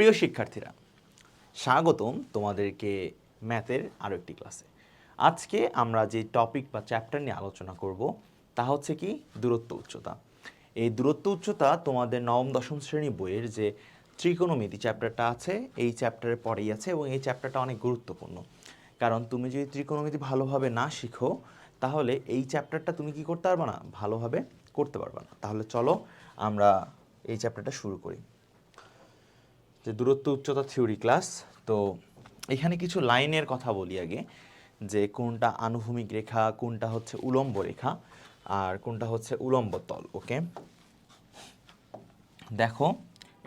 প্রিয় শিক্ষার্থীরা, স্বাগতম তোমাদেরকে ম্যাথের আরও একটি ক্লাসে। আজকে আমরা যে টপিক বা চ্যাপ্টার নিয়ে আলোচনা করব, তা হচ্ছে কি দূরত্ব উচ্চতা। এই দূরত্ব উচ্চতা তোমাদের নবম, দশম শ্রেণি বইয়ের যে ত্রিকোণমিতি চ্যাপ্টারটা আছে, এই চ্যাপ্টারের পরেই আছে এবং এই চ্যাপ্টারটা অনেক গুরুত্বপূর্ণ। কারণ তুমি যদি ত্রিকোণমিতি ভালোভাবে না শিখো, তাহলে এই চ্যাপ্টারটা তুমি কি করতে পারবে না? ভালোভাবে করতে পারবে না। তাহলে চলো আমরা এই চ্যাপ্টারটা শুরু করি। যে দূরত্ব উচ্চতা থিওরি ক্লাস, তো এখানে কিছু লাইনের কথা বলি আগে, যে কোনটা আনুভূমিক রেখা, কোনটা হচ্ছে উলম্ব রেখা, আর কোনটা হচ্ছে উলম্ব তল, ওকে? দেখো,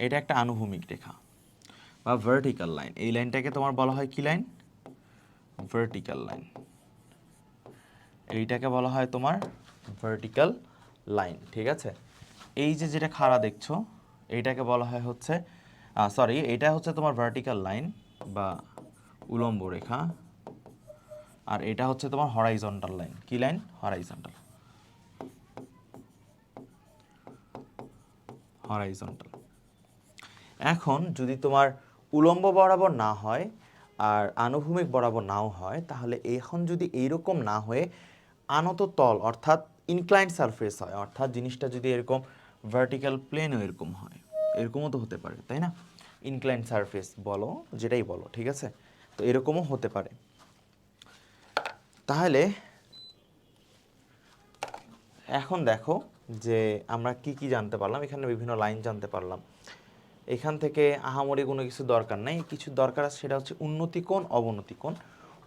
এটা একটা আনুভূমিক রেখা, বা ভার্টিক্যাল লাইন এই লাইনটাকে তোমার বলা হয় কি লাইন? ভার্টিক্যাল লাইন এইটাকে বলা হয় তোমার ভার্টিক্যাল লাইন ঠিক আছে? এই যে যেটা খাড়া দেখছ, এইটাকে বলা হয় হচ্ছে সরি এটা হচ্ছে তোমার ভার্টিক্যাল লাইন বা উলম্ব রেখা। আর এটা হচ্ছে তোমার হরাইজন্টাল লাইন কি লাইন হরাইজন্টাল হরাইজন্টাল এখন যদি তোমার উলম্ব বরাবর না হয় আর আনুভূমিক বরাবর নাও হয়, তাহলে এখন যদি এইরকম না হয়ে আনত তল, অর্থাৎ ইনক্লাইন সারফেস হয়, অর্থাৎ জিনিসটা যদি এরকম ভার্টিক্যাল প্লেনও এরকম হয় এরকমও তো হতে পারে, তাই না? ইনক্লাইন সারফেস বলো, যেটাই বলো, ঠিক আছে? তো এরকমও হতে পারে। তাহলে এখন দেখো যে আমরা কি কি জানতে পারলাম, এখানে বিভিন্ন লাইন জানতে পারলাম। এখান থেকে আহামরি কোনো কিছু দরকার নাই, কিছু দরকার আছে, সেটা হচ্ছে উন্নতি কোণ, অবনতি কোণ।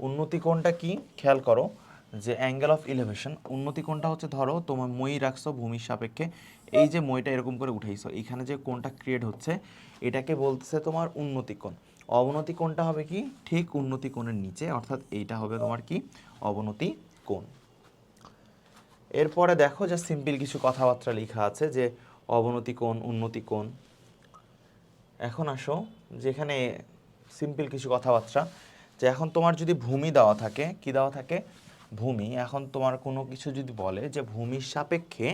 উন্নতি কোণটা কি? খেয়াল করো যে অ্যাঙ্গেল অফ ইলেভেশন উন্নতি কোণটা হচ্ছে ধরো তোমার মই রাখছো ভূমির সাপেক্ষে, এই যে মইটা এরকম করে উঠাইছো, এখানে যে কোণটা ক্রিয়েট হচ্ছে, এটাকে বলতেছে তোমার উন্নতি কোণ। অবনতি কোণটা হবে কি? ঠিক উন্নতি কোণের নিচে, অর্থাৎ এইটা হবে তোমার কি? অবনতি কোণ। এরপরে দেখো যে সিম্পল কিছু কথাবার্তা লেখা আছে যে অবনতি কোণ, উন্নতি কোণ। এখন আসো, যেখানে সিম্পল কিছু কথাবার্তা, যে এখন তোমার যদি ভূমি দেওয়া থাকে, কি দেওয়া থাকে? ভূমি, এখন তোমার কোনো কিছু যদি বলে যে ভূমির সাপেক্ষে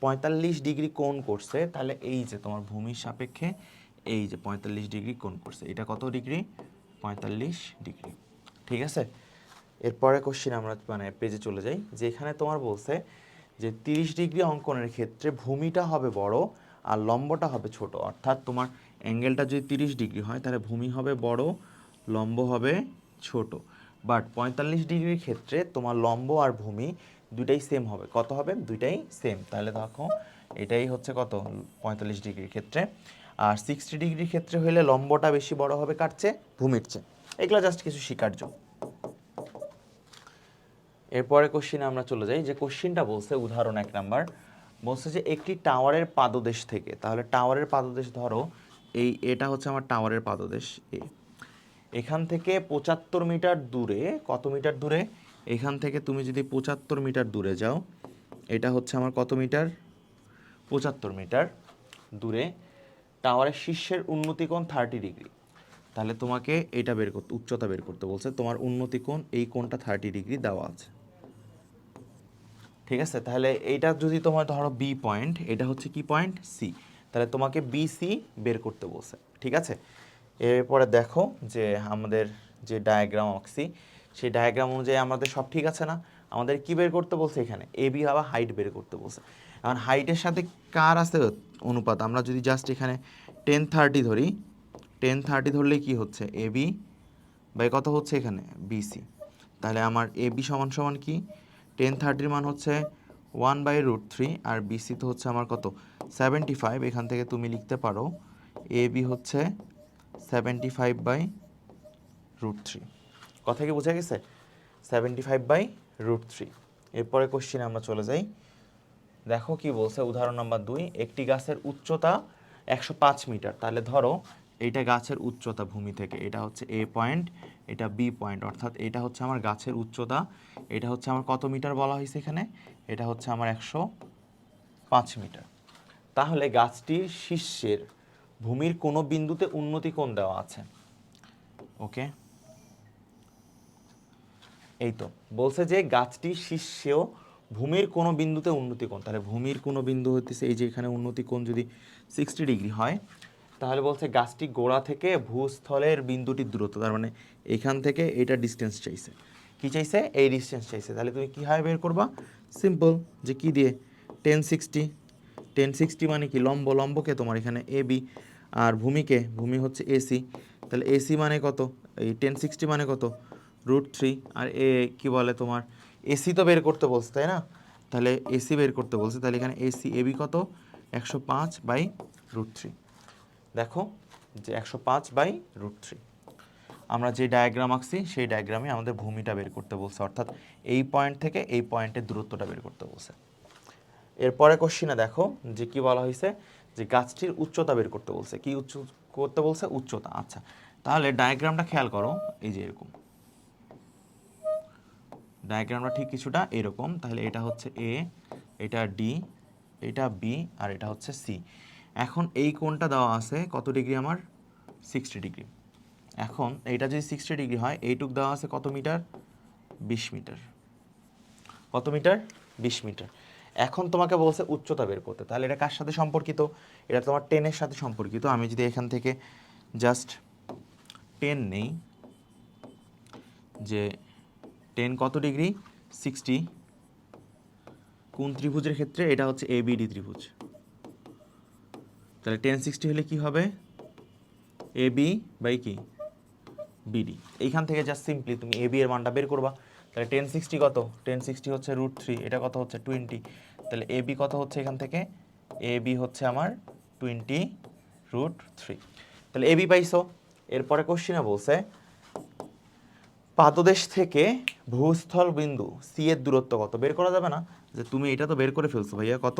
পঁয়তাল্লিশ ডিগ্রি কোণ করছে, তাহলে এই যে তোমার ভূমির সাপেক্ষে এই যে পঁয়তাল্লিশ ডিগ্রি কোণ করছে, এটা কত ডিগ্রি? পঁয়তাল্লিশ ডিগ্রি। ঠিক আছে? এরপরে কোশ্চিন আমরা মানে পেজে চলে যাই যে এখানে তোমার বলছে যে তিরিশ ডিগ্রি অঙ্কনের ক্ষেত্রে ভূমিটা হবে বড় আর লম্বটা হবে ছোট। অর্থাৎ তোমার অ্যাঙ্গেলটা যদি তিরিশ ডিগ্রি হয়, তাহলে ভূমি হবে বড়, লম্ব হবে ছোট। বাট পঁয়তাল্লিশ ডিগ্রির ক্ষেত্রে তোমার লম্ব আর ভূমি দুইটাই সেম হবে। কত হবে? দুইটাই সেম তাহলে দেখো, এটাই হচ্ছে কত? পঁয়তাল্লিশ ডিগ্রির ক্ষেত্রে। আর সিক্সটি ডিগ্রির ক্ষেত্রে হলে লম্বটা বেশি বড় হবে কাটছে ভূমির চেয়ে। এগুলো জাস্ট কিছু স্বীকার্য এরপরে কোশ্চিনে আমরা চলে যাই। যে কোশ্চিনটা বলছে, উদাহরণ এক নাম্বার, বলছে যে একটি টাওয়ারের পাদদেশ থেকে, তাহলে টাওয়ারের পাদদেশ ধরো, এই, এটা হচ্ছে আমার টাওয়ারের পাদদেশ এখান থেকে পঁচাত্তর মিটার দূরে, কত মিটার দূরে? এখান থেকে তুমি যদি পঁচাত্তর মিটার দূরে যাও, এটা হচ্ছে আমার কত মিটার? পঁচাত্তর মিটার দূরে। টাওয়ারের শীর্ষের উন্নতি কোণ থার্টি ডিগ্রি তাহলে তোমাকে এটা বের করতে, উচ্চতা বের করতে বলছে, তোমার উন্নতি কোণ এই কোণটা থার্টি ডিগ্রি দেওয়া আছে। ঠিক আছে? তাহলে এইটা যদি তোমার ধরো বি পয়েন্ট এটা হচ্ছে কি পয়েন্ট সি তাহলে তোমাকে বি সি বের করতে বলছে। ঠিক আছে? এরপরে দেখো যে আমাদের যে ডায়াগ্রাম অক্সি, সেই ডায়াগ্রাম অনুযায়ী আমাদের সব ঠিক আছে না? আমাদের কি বের করতে বলছে এখানে? এ বি আবার হাইট বের করতে বলছে। এখন হাইটের সাথে কার আছে অনুপাত? আমরা যদি জাস্ট এখানে টেন থার্টি ধরি টেন থার্টি ধরলে কি হচ্ছে? এ বি বাই কত হচ্ছে এখানে? বিসি তাহলে আমার এ বি সমান সমান কি? টেন থার্টির মান হচ্ছে ওয়ান বাই রুট থ্রি আর বিসি তো হচ্ছে আমার কত? সেভেন্টি ফাইভ এখান থেকে তুমি লিখতে পারো এ বি হচ্ছে seventy five by root three কথা কি বোঝা গেছে? Seventy five by root three এরপরে কোশ্চিনে আমরা চলে যাই। দেখো কি বলছে, উদাহরণ নাম্বার দুই, একটি গাছের উচ্চতা একশো পাঁচ মিটার। তাহলে ধরো এইটা গাছের উচ্চতা ভূমি থেকে, এটা হচ্ছে এ পয়েন্ট এটা বি পয়েন্ট অর্থাৎ এটা হচ্ছে আমার গাছের উচ্চতা, এটা হচ্ছে আমার কত মিটার বলা হয়েছে এখানে? এটা হচ্ছে আমার একশো পাঁচ মিটার। তাহলে গাছটির শীর্ষের ভূমির কোনো বিন্দুতে উন্নতি কোণ দেওয়া আছে? ওকে এই তো, বলছে যে গাছটি শীর্ষেও ভূমির কোনো বিন্দুতে উন্নতি কোণ। তাহলে ভূমির কোনো বিন্দু হতেছে এই যে এখানে উন্নতি কোণ যদি সিক্সটি ডিগ্রি হয়, তাহলে বলছে গাছটি গোড়া থেকে ভূস্থলের বিন্দুটির দূরত্ব, তার মানে এখান থেকে এটা ডিস্টেন্স চাইছে। কি চাইছে? এই ডিস্টেন্স চাইছে। তাহলে তুমি কীভাবে বের করবা? সিম্পল যে কি দিয়ে? টেন সিক্সটি টেন সিক্সটি মানে কি? লম্ব, লম্বকে তোমার এখানে এ বি আর ভূমিকে, ভূমি হচ্ছে এসি তাহলে এসি মানে কত? এই টেন সিক্সটি মানে কত? রুট থ্রি, আর এ কি বলে তোমার? এসি তো বের করতে বলছে, তাই না? তাহলে এসি বের করতে বলছে, তাহলে এখানে এসি এবি কত? একশো পাঁচ বাই রুট থ্রি। দেখো যে একশো পাঁচ বাই রুট থ্রি। আমরা যে ডায়াগ্রাম আঁকছি, সেই ডায়াগ্রামে আমাদের ভূমিটা বের করতে বলছে, অর্থাৎ এই পয়েন্ট থেকে এই পয়েন্টের দূরত্বটা বের করতে বলছে। এরপরে কোশ্চিনে দেখো যে কি বলা হয়েছে? যে গাছটির উচ্চতা বের করতে বলছে। কি উচ্চ, করতে বলছে? উচ্চতা। আচ্ছা তাহলে ডায়াগ্রামটা খেয়াল করো। এই যে এরকম। ডায়াগ্রামটা ঠিক কিছুটা এরকম। তাহলে এটা হচ্ছে এ এটা ডি এটা বি আর এটা হচ্ছে সি এখন এই কোণটা দেওয়া আছে কত ডিগ্রি আমার? Sixty degree. এখন এইটা যদি সিক্সটি ডিগ্রি হয়, এইটুক দেওয়া আছে কত মিটার? বিশ মিটার। কত মিটার? বিশ মিটার। এখন তোমাকে বলছে উচ্চতা বের করতে। তাহলে এটা কার সাথে সম্পর্কিত? এটা তোমার টেনের সাথে সম্পর্কিত। আমি যদি এখান থেকে জাস্ট টেন নেই, যে টেন কত ডিগ্রি? সিক্সটি কোন ত্রিভুজের ক্ষেত্রে? এটা হচ্ছে এ বিডি ত্রিভুজ। তাহলে টেন সিক্সটি হলে কি হবে? এ বি বাই কি? বিডি এইখান থেকে জাস্ট সিম্পলি তুমি এ বি এর মানটা বের করবা। তাহলে টেন সিক্সটি কত? টেন সিক্সটি হচ্ছে রুট থ্রি এটা কত হচ্ছে টোয়েন্টি তাহলে এ বি কত হচ্ছে এখান থেকে? এ বি হচ্ছে আমার টোয়েন্টি রুট থ্রি তাহলে এ বি পাইছো। এরপরে কোশ্চিনে বলছে, পাদদেশ থেকে ভূস্থল বিন্দু সি এর দূরত্ব কত? বের করা যাবে না? যে তুমি এটা তো বের করে ফেলছো ভাইয়া, কত?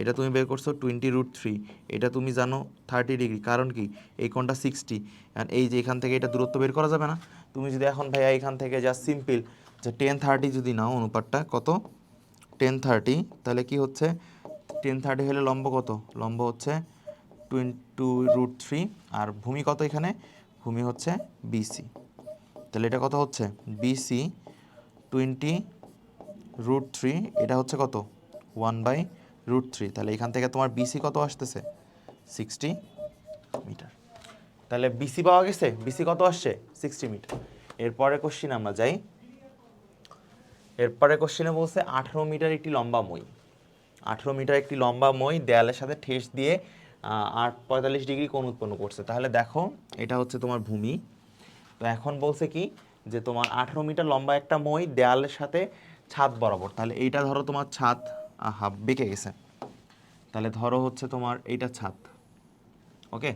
এটা তুমি বের করছ টোয়েন্টি রুট থ্রি এটা তুমি জানো থার্টি ডিগ্রি কারণ কি? এই কোণটা সিক্সটি এই যে এখান থেকে এটা দূরত্ব বের করা যাবে না। তুমি যদি এখন ভাইয়া এখান থেকে যা সিম্পল যে টেন থার্টি যদি নাও অনুপাতটা, কত? টেন থার্টি তাহলে কি হচ্ছে? টেন থার্টি হলে লম্ব কত? লম্ব হচ্ছে টু রুট থ্রি আর ভূমি কত এখানে? ভূমি হচ্ছে বিসি তাহলে এটা কত হচ্ছে? বিসি টোয়েন্টি রুট থ্রি এটা হচ্ছে কত? ওয়ান বাই রুট থ্রি তাহলে এখান থেকে তোমার বিসি কত আসতেছে? সিক্সটি মিটার তাহলে বিসি পাওয়া গেছে? বিসি কত আসছে? সিক্সটি মিটার এরপরে কোশ্চিন আমরা যাই। এরপরে কোশ্চিনে বলছে, আঠেরো মিটার একটি লম্বা মই। আঠেরো মিটার একটি লম্বা মই দেয়ালের সাথে ঠেস দিয়ে আট পঁয়তাল্লিশ ডিগ্রি কোণ উৎপন্ন করছে। তাহলে দেখো, এটা হচ্ছে তোমার ভূমি। তো এখন বলছে কি, যে তোমার আঠেরো মিটার লম্বা একটা মই দেয়ালের সাথে ছাদ বরাবর। তাহলে এইটা ধরো তোমার ছাদ হাফ বেঁকে গেছে। তাহলে ধরো হচ্ছে তোমার এইটা ছাদ। ওকে?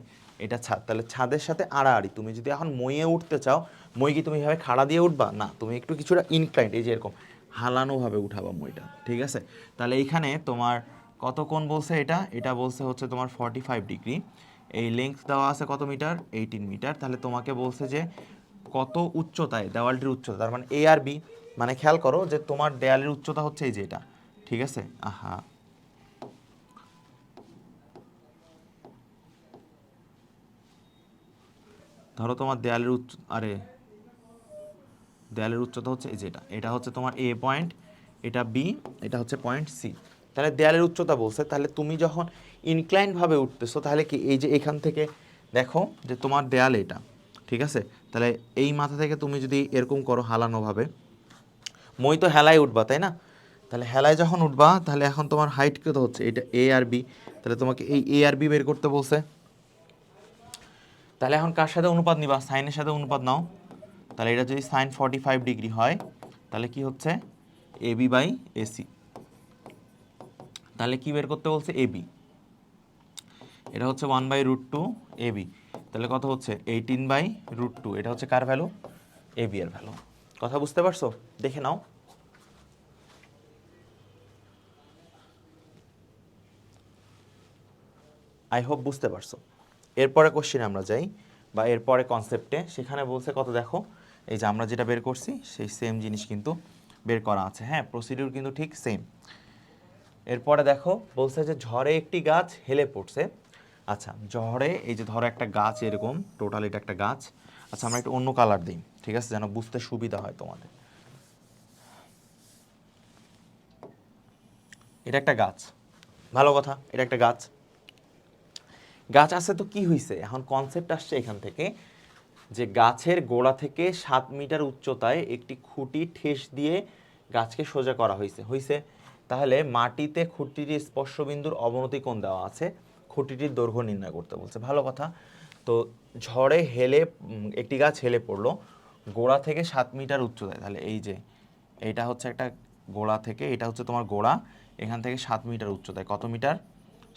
এটা ছাদ তাহলে ছাদের সাথে আড়াআড়ি। তুমি যদি এখন মইয়ে উঠতে চাও, মই কি তুমি এভাবে খাড়া দিয়ে উঠবা? না, তুমি একটু কিছুটা ইনক্লাইন্ড এই যে এরকম, হালানোভাবে উঠাবা মইটা, ঠিক আছে? তাহলে এইখানে তোমার কত কোণ বলছে এটা? এটা বলছে হচ্ছে তোমার ফর্টি ফাইভ ডিগ্রি এই লেন্থ দেওয়া আছে কত মিটার এইটিন মিটার তাহলে তোমাকে বলছে যে কত উচ্চতায়, দেওয়ালটির উচ্চতা, তার মানে এ আর বি মানে খেয়াল করো যে তোমার দেয়ালের উচ্চতা হচ্ছে এই যে এটা, ঠিক আছে? আহা ধরো তোমার দেয়ালের উচ্চ, আরে, দেয়ালের উচ্চতা হচ্ছে এই যেটা এটা। হচ্ছে তোমার এ পয়েন্ট এটা বি এটা হচ্ছে পয়েন্ট সি তাহলে দেয়ালের উচ্চতা বলছে, তাহলে তুমি যখন ইনক্লাইনভাবে উঠতেছো, তাহলে কি এই যে এখান থেকে দেখো যে তোমার দেয়াল এটা, ঠিক আছে? তাহলে এই মাথা থেকে তুমি যদি এরকম করো হালানোভাবে মই তো হেলায় উঠবা, তাই না? তাহলে হেলায় যখন উঠবা, তাহলে এখন তোমার হাইট কত হচ্ছে? এটা এ আর বি তাহলে তোমাকে এই এ আর বি বের করতে বলছে। তাহলে এখন কার সাথে অনুপাত নিবা? সাইনের সাথে অনুপাত নাও। তাহলে এটা যদি সাইন ফর্টি ফাইভ ডিগ্রি হয়, তাহলে কি হচ্ছে? এ বি বাই এসি তাহলে কি বের করতে বলছে? এ বি এটা হচ্ছে one by root two A B তাহলে কত হচ্ছে? এইটিন বাই রুট টু এটা হচ্ছে কার ভ্যালু এ বি এর ভ্যালু কথা বুঝতে পারছ? দেখে নাও। আই হোপ বুঝতে পারছ। এরপরে কোশ্চেনে আমরা যাই, বা এরপরে কনসেপ্টে সেখানে বলছে কত দেখো, এই যে আমরা যেটা বের করছি, সেই সেম জিনিস কিন্তু বের করা আছে। হ্যাঁ প্রসিডিউর কিন্তু ঠিক সেম এরপরে দেখো, বলছে যে ঝড়ে একটি গাছ হেলে পড়ছে। আচ্ছা ঝড়ে, এই যে ধরো একটা গাছ এরকম টোটাল এটা একটা গাছ। আচ্ছা আমরা একটু অন্য কালার দিই, ঠিক আছে? যেন বুঝতে সুবিধা হয় তোমাদের। এটা একটা গাছ। ভালো কথা, এটা একটা গাছ। গাছ আছে তো কি হয়েছে এখন কনসেপ্ট আসছে এখান থেকে যে গাছের গোড়া থেকে সাত মিটার উচ্চতায় একটি খুঁটি ঠেস দিয়ে গাছকে সোজা করা হয়েছে হয়েছে তাহলে মাটিতে খুঁটিটির স্পর্শবিন্দুর অবনতি কোণ দেওয়া আছে? খুঁটিটির দৈর্ঘ্য নির্ণয় করতে বলছে। ভালো কথা। তো ঝড়ে হেলে একটি গাছ হেলে পড়ল, গোড়া থেকে সাত মিটার উচ্চতায়। তাহলে এই যে, এটা হচ্ছে একটা গোড়া থেকে, এটা হচ্ছে তোমার গোড়া, এখান থেকে সাত মিটার উচ্চতায়। কত মিটার?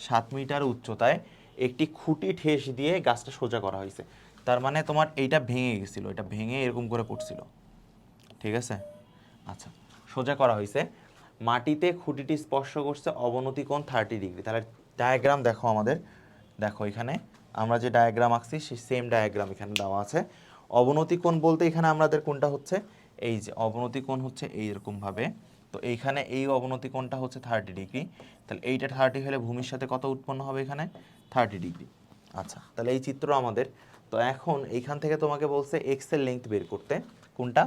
সাত মিটার উচ্চতায় একটি খুঁটি ঠেস দিয়ে গাছটা সোজা করা হয়েছে। তার মানে তোমার এইটা ভেঙে গেছিল, এটা ভেঙে এরকম করে পড়ছিল। ঠিক আছে? আচ্ছা সোজা করা হয়েছে। মাটিতে খুঁটিটি স্পর্শ করছে অবনতি কোণ থার্টি ডিগ্রি তাহলে ডায়াগ্রাম দেখো আমাদের। দেখো এখানে আমরা যে ডায়াগ্রাম আঁকছি সেই সেম ডায়াগ্রাম এখানে দেওয়া আছে। অবনতি কোণ বলতে এখানে আমাদের কোনটা হচ্ছে এই যে, অবনতি কোণ হচ্ছে এইরকমভাবে। তো এইখানে এই অবনতি কোণটা হচ্ছে থার্টি ডিগ্রি তাহলে এইটা থার্টি হলে ভূমির সাথে কত উৎপন্ন হবে এখানে? Thirty degree. আচ্ছা তাহলে এই চিত্র আমাদের। তো এখন এইখান থেকে তোমাকে বলছে এক্সের লেন্থ বের করতে। কোনটা?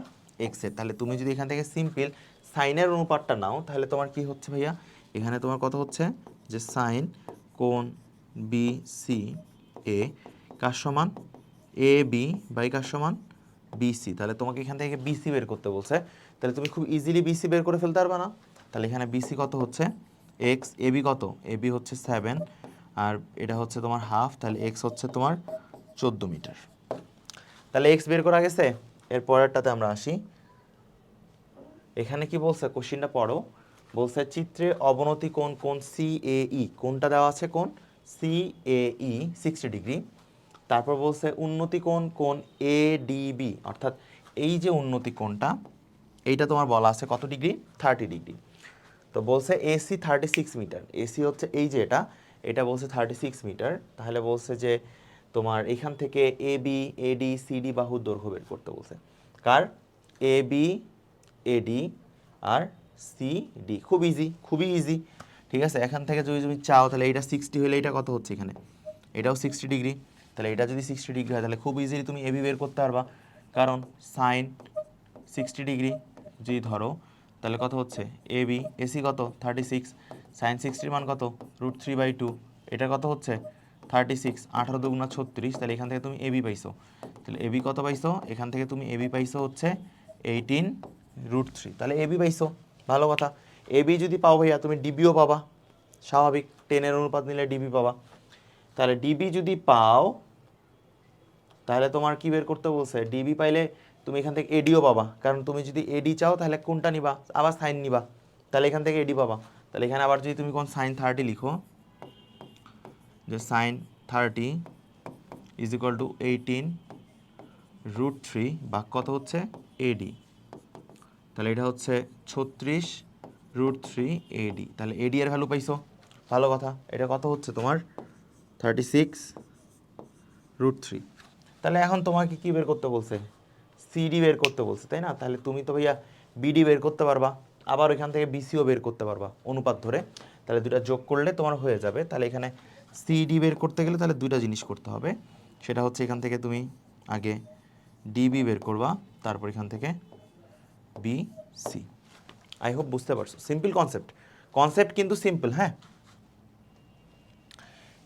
এক্সের তাহলে তুমি যদি এখান থেকে সিম্পল সাইনের অনুপাতটা নাও, তাহলে তোমার কি হচ্ছে ভাইয়া? এখানে তোমার কত হচ্ছে? যে সাইন কোন বি সি এ কার সমান? এ বি বাই কার সমান? বিসি তাহলে তোমাকে এখান থেকে বিসি বের করতে বলছে। তাহলে তুমি খুব ইজিলি বিসি বের করে ফেলতে পারবে না। তাহলে এখানে বিসি কত হচ্ছে? এক্স এবি কত? এবি হচ্ছে সেভেন আর এটা হচ্ছে তোমার হাফ, তাহলে এক্স হচ্ছে তোমার চোদ্দ মিটার। তাহলে এক্স বের করা গেছে, এর পরেরটাতে আমরা আসি। এখানে কি বলছে? কোশ্চিনটা পড়ো। বলছে, চিত্রে অবনতি কোণ কোন সি এ ই কোনটা দেওয়া আছে কোন C A E sixty degree তারপর বলছে, উন্নতি কোণ কোন এ ডিবি অর্থাৎ এই যে উন্নতি কোণটা, এইটা তোমার বলা আছে কত ডিগ্রি থার্টি ডিগ্রি তো বলছে AC thirty six meter AC হচ্ছে এই যে এটা এটা বলছে থার্টি সিক্স মিটার তাহলে বলছে যে তোমার এখান থেকে এ বি এডি সিডি বাহুর দৈর্ঘ্য বের করতে বলছে। কার? এ বি এডি আর সি ডি খুব ইজি খুবই ইজি ঠিক আছে? এখান থেকে যদি তুমি চাও, তাহলে এটা সিক্সটি হলে এটা কত হচ্ছে এখানে? এটাও সিক্সটি ডিগ্রি তাহলে এটা যদি সিক্সটি ডিগ্রি হয়, তাহলে খুব ইজিলি তুমি এবি বের করতে পারবা। কারণ সাইন সিক্সটি ডিগ্রি যদি ধরো, তাহলে কত হচ্ছে? এ বি এসি কত? থার্টি সিক্স সাইন সিক্সটির মান কত? রুট থ্রি বাই টু এটা কত হচ্ছে? থার্টি সিক্স আঠারো দুগুণা ছত্রিশ। তাহলে এখান থেকে তুমি এবি পাইছো। তাহলে এবি কত পাইছো? এখান থেকে তুমি এবি পাইছো হচ্ছে এইটিন রুট থ্রি তাহলে এবি পাইছো। ভালো কথা। এবি যদি পাও ভাইয়া, তুমি ডিবিও পাবা। স্বাভাবিক। টেনের অনুপাত নিলে ডিবি পাবা। তাহলে ডিবি যদি পাও, তাহলে তোমার কি বের করতে বলছে? ডিবি পাইলে তুমি এখান থেকে এডিও পাবা। কারণ তুমি যদি এডি চাও, তাহলে কোনটা নিবা? আবার সাইন নিবা। তাহলে এখান থেকে এডি পাবা। তাহলে এখানে আবার যদি তুমি কোন সাইন থার্টি লিখো, যে sine thirty is equal to eighteen root three বা কত হচ্ছে? এডি তাহলে এটা হচ্ছে ছত্রিশ রুট থ্রি এডি তাহলে এডি এর ভ্যালু পাইছো? ভালো কথা। এটা কত হচ্ছে তোমার? থার্টি সিক্স রুট থ্রি তাহলে এখন তোমাকে কী বের করতে বলছে? সিডি বের করতে বলছে, তাই না? তাহলে তুমি তো ভাইয়া বিডি বের করতে পারবা। আবার ওইখান থেকে বিসিও বের করতে পারবা, অনুপাত ধরে। তাহলে দুটা যোগ করলে তোমার হয়ে যাবে। তাহলে এখানে সিডি বের করতে গেলে তাহলে দুইটা জিনিস করতে হবে। সেটা হচ্ছে এখান থেকে তুমি আগে ডিবি বের করবা, তারপর এখান থেকে বি সি আই হোপ বুঝতে পারছ। সিম্পল কনসেপ্ট কনসেপ্ট কিন্তু সিম্পল হ্যাঁ?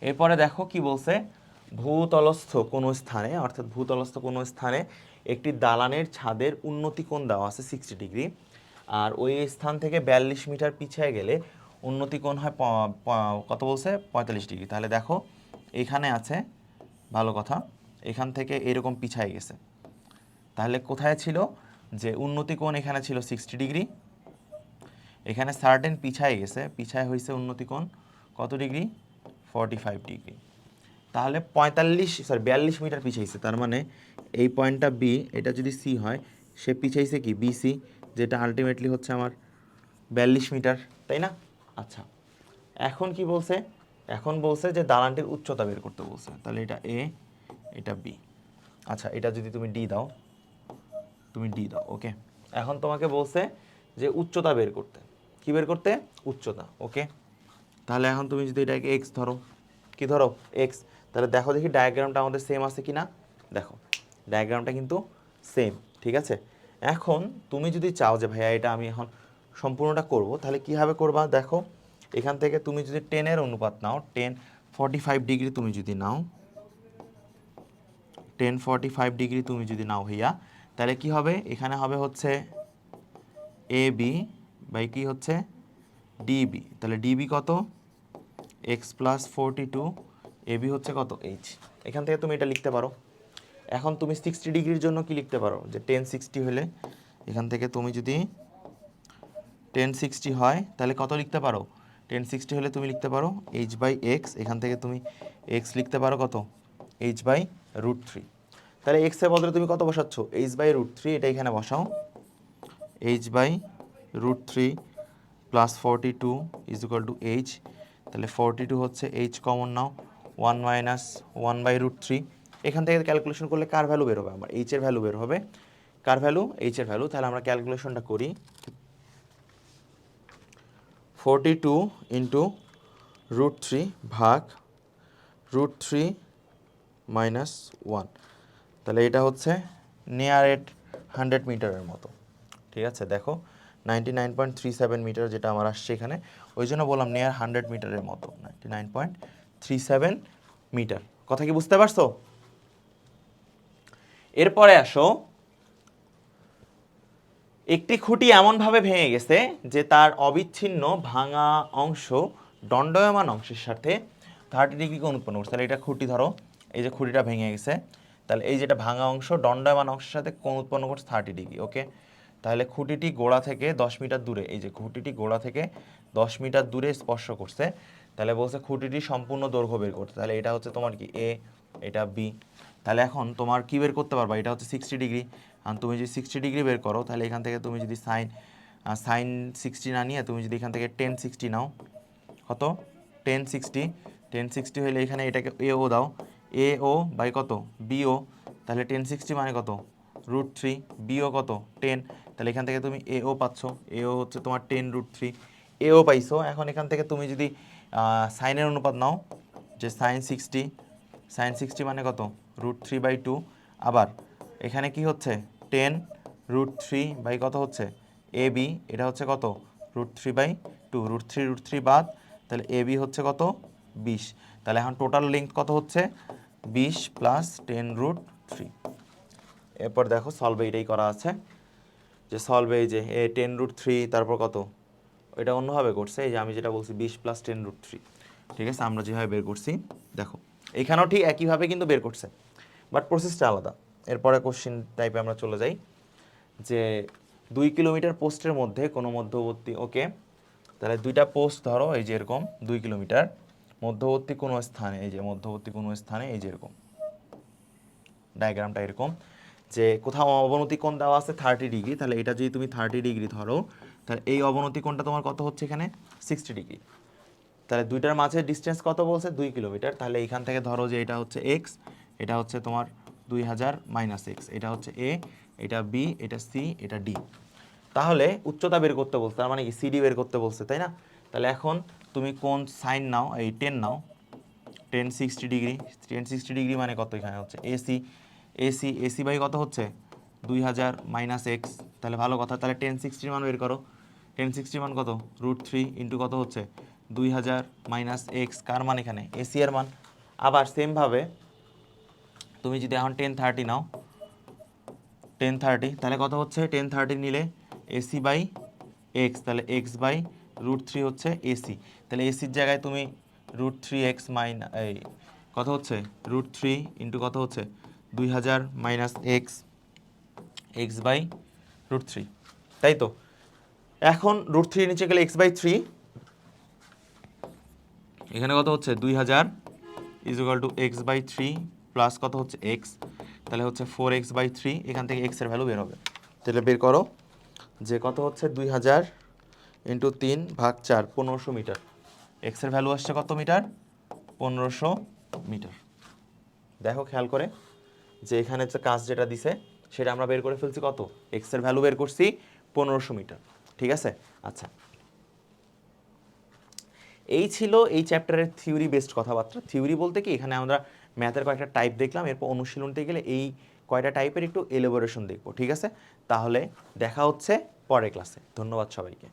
এরপরে দেখো কি বলছে, ভূতলস্থ কোনো স্থানে, অর্থাৎ ভূতলস্থ কোনো স্থানে একটি দালানের ছাদের উন্নতি কোণ দেওয়া আছে সিক্সটি ডিগ্রি আর ওই স্থান থেকে বিয়াল্লিশ মিটার পিছিয়ে গেলে উন্নতি কোণ হয় কত বলছে? পঁয়তাল্লিশ ডিগ্রি। তাহলে দেখো, এখানে আছে, ভালো কথা, এখান থেকে এরকম পিছায় গেছে। তাহলে কোথায় ছিল? যে উন্নতি কোণ এখানে ছিল সিক্সটি ডিগ্রি। এখানে সার্টেন পিছায় গেছে, পিছায় হয়েছে উন্নতি কোণ কত ডিগ্রি? Forty five degree. তাহলে পঁয়তাল্লিশ সরি বিয়াল্লিশ মিটার পিছাইছে। তার মানে এই পয়েন্টটা বি এটা যদি সি হয়, সে পিছাইছে কি? বিসি যেটা আলটিমেটলি হচ্ছে আমার বিয়াল্লিশ মিটার, তাই না? আচ্ছা এখন কি বলছে? এখন বলছে যে দালানটির উচ্চতা বের করতে বলছে। তাহলে এটা এ এটা বি আচ্ছা এটা যদি তুমি ডি দাও, তুমি ডি দাও ওকে এখন তোমাকে বলছে যে উচ্চতা বের করতে। কি বের করতে? উচ্চতা ওকে তাহলে এখন তুমি যদি এটাকে এক্স ধরো, কি ধরো? এক্স তাহলে দেখো দেখি ডায়াগ্রামটা আমাদের সেম আছে কি না দেখো ডায়াগ্রামটা কিন্তু সেম ঠিক আছে? এখন তুমি যদি চাও যে, ভাইয়া, এটা আমি এখন সম্পূর্ণটা করব, তাহলে কীভাবে করবা? দেখো, এখান থেকে তুমি যদি টেনের অনুপাত নাও টেন ফর্টি ফাইভ ডিগ্রি তুমি যদি নাও টেন ফর্টি ফাইভ ডিগ্রি তুমি যদি নাও ভাইয়া, তাহলে কি হবে? এখানে হবে হচ্ছে এ বি বাই কি হচ্ছে? ডিবি তাহলে ডিবি কত? X plus forty two AB হচ্ছে কত? এইচ এখান থেকে তুমি এটা লিখতে পারো। এখন তুমি সিক্সটি ডিগ্রির জন্য কি লিখতে পারো? যে টেন সিক্সটি হলে এখান থেকে তুমি যদি টেন সিক্সটি হয়, তাহলে কত লিখতে পারো? টেন সিক্সটি হলে তুমি লিখতে পারো এইচ বাই এক্স এখান থেকে তুমি এক্স লিখতে পারো কত? এইচ বাই রুট থ্রি তাহলে এক্সের বদলে তুমি কত বসাচ্ছ? এইচ বাই রুট থ্রি এটা এখানে বসাও। H by root three plus forty two is equal to H তাহলে ফোরটি টু হচ্ছে H common now. One minus one by root three এখান থেকে ক্যালকুলেশন করলে কার ভ্যালু বের হবে? আমার এইচের ভ্যালু বের হবে। কার ভ্যালু এইচের ভ্যালু তাহলে আমরা ক্যালকুলেশনটা করি। Forty two into root three ভাগ রুট থ্রি মাইনাস ওয়ান তাহলে এটা হচ্ছে নিয়ার এট হান্ড্রেড মিটারের মতো। ঠিক আছে? দেখো ninety nine point three seven meter যেটা আমার আসছে এখানে, ওই জন্য বললাম নিয়ার হান্ড্রেড মিটারের মতো। Ninety nine point three seven meter কথা কি বুঝতে পারছ? এরপরে আসো। একটি খুঁটি এমনভাবে ভেঙে গেছে যে তার অবিচ্ছিন্ন ভাঙা অংশ দণ্ডয়মান অংশের সাথে থার্টি ডিগ্রি কোণ উৎপন্ন করছে। তাহলে এটা খুঁটি ধরো, এই যে খুঁটিটা ভেঙে গেছে, তাহলে এই যেটা ভাঙা অংশ দণ্ডয়মান অংশের সাথে কোণ উৎপন্ন করছে থার্টি ডিগ্রি, ওকে? তাহলে খুঁটিটি গোড়া থেকে দশ মিটার দূরে, এই যে খুঁটিটি গোড়া থেকে দশ মিটার দূরে স্পর্শ করছে, তাহলে বলছে খুঁটিটি সম্পূর্ণ দৈর্ঘ্য বের করতে তাহলে এটা হচ্ছে তোমার কি? এ এটা বি তাহলে এখন তোমার কী বের করতে পারবা? এটা হচ্ছে সিক্সটি ডিগ্রি আর তুমি যদি সিক্সটি ডিগ্রি বের করো, তাহলে এখান থেকে তুমি যদি সাইন সাইন সিক্সটি না নিয়ে তুমি যদি এখান থেকে টেন সিক্সটি নাও, কত? টেন সিক্সটি টেন সিক্সটি হলে এখানে এটাকে এ ও দাও। এ ও বাই কত? বিও তাহলে টেন সিক্সটি মানে কত? রুট থ্রি বিও কত? টেন তাহলে এখান থেকে তুমি এ ও পাচ্ছ। এ ও হচ্ছে তোমার tan root three A O পাইছো। এখন এখান থেকে তুমি যদি সাইনের অনুপাত নাও, যে সাইন সিক্সটি সাইন সিক্সটি মানে কত? রুট থ্রি বাই টু আবার এখানে কি হচ্ছে? টেন রুট থ্রি বাই কত হচ্ছে? এ বি এটা হচ্ছে কত? Root three by two root three root three বাদ। তাহলে এ বি হচ্ছে কত? বিশ। তাহলে এখন টোটাল লেন্থ কত হচ্ছে? বিশ প্লাস টেন রুট থ্রি এরপর দেখো সলভে এটাই করা আছে। যে সলভে এই যে এ টেন রুট থ্রি তারপর কত? এটা অন্যভাবে করছে। এই যে আমি যেটা বলছি, বিশ প্লাস টেন রুট থ্রি ঠিক আছে? আমরা যেভাবে বের করছি, দেখো। এখানেও ঠিক একইভাবে কিন্তু বের করছে। বাট প্রসেসটা আলাদা। এরপরে কোশ্চিন টাইপে আমরা চলে যাই। যে দুই কিলোমিটার পোস্টের মধ্যে কোনো মধ্যবর্তী ওকে তাহলে দুইটা পোস্ট ধরো, এই যে এরকম, দুই কিলোমিটার। মধ্যবর্তী কোনো স্থানে, এই যে মধ্যবর্তী কোনো স্থানে, এই যে এরকম। ডায়াগ্রামটা এরকম। যে কোথাও অবনতি কোণ দেওয়া আছে থার্টি ডিগ্রি তাহলে এটা যদি তুমি থার্টি ডিগ্রি ধরো, তাহলে এই অবনতি কোণটা তোমার কত হচ্ছে এখানে? সিক্সটি ডিগ্রি তাহলে দুইটার মাঝে ডিস্টেন্স কত বলছে? দুই কিলোমিটার। তাহলে এইখান থেকে ধরো যে এটা হচ্ছে এক্স এটা হচ্ছে তোমার দুই হাজার মাইনাস এক্স এটা হচ্ছে এ এটা বি এটা সি এটা ডি তাহলে উচ্চতা বের করতে বলছে, তার মানে কি? সিডি বের করতে বলছে, তাই না? তাহলে এখন তুমি কোন সাইন নাও, এই টেন নাও tan sixty degree tan sixty degree মানে কত এখানে হচ্ছে? এসি এসি এসি বাই কত হচ্ছে? দুই হাজার মাইনাস এক্স তাহলে ভালো কথা, তাহলে টেন সিক্সটির মান বের করো। টেন সিক্সটির মান কত? রুট থ্রি ইন্টু কত হচ্ছে? দুই হাজার মাইনাস এক্স কার মান এখানে? এসি এর মান। আবার সেমভাবে তুমি যদি এখন টেন থার্টি নাও টেন থার্টি তাহলে কত হচ্ছে? টেন থার্টি নিলে এসি বাই এক্স তাহলে এক্স বাই রুট থ্রি হচ্ছে এসি তাহলে এসির জায়গায় তুমি রুট থ্রি এক্স মাইন এই, কত হচ্ছে? রুট থ্রি ইন্টু কত হচ্ছে? দুই হাজার minus X X by root three তাই তো? এখন রুট থ্রি নিচে গেলে এক্স বাই থ্রি এখানে কত হচ্ছে? দুই হাজার is equal to X by three plus কত হচ্ছে এক্স তাহলে হচ্ছে ফোর এক্স বাই থ্রি এখান থেকে এক্সের ভ্যালু বের হবে। তাহলে বের করো যে কত হচ্ছে? দুই হাজার ইন্টু তিন ভাগ চার, পনেরোশো মিটার। এক্সের ভ্যালু আসছে কত মিটার? পনেরোশো মিটার। দেখো, খেয়াল করে যে এখানে যে কাজ যেটা দিছে, সেটা আমরা বের করে ফেলছি কত? এক্সের ভ্যালু বের করছি পনেরোশো মিটার। ঠিক আছে? আচ্ছা। এই ছিল এই চ্যাপ্টারের থিওরি বেসড কথাবার্তা। থিওরি বলতে কি? এখানে আমরা ম্যাথের কয়েকটা টাইপ দেখলাম, এরপর অনুশীলনতে গেলে এই কয়টা টাইপের একটু এলোবোরেশন দেখব, ঠিক আছে? তাহলে দেখা হচ্ছে পরের ক্লাসে ধন্যবাদ সবাইকে।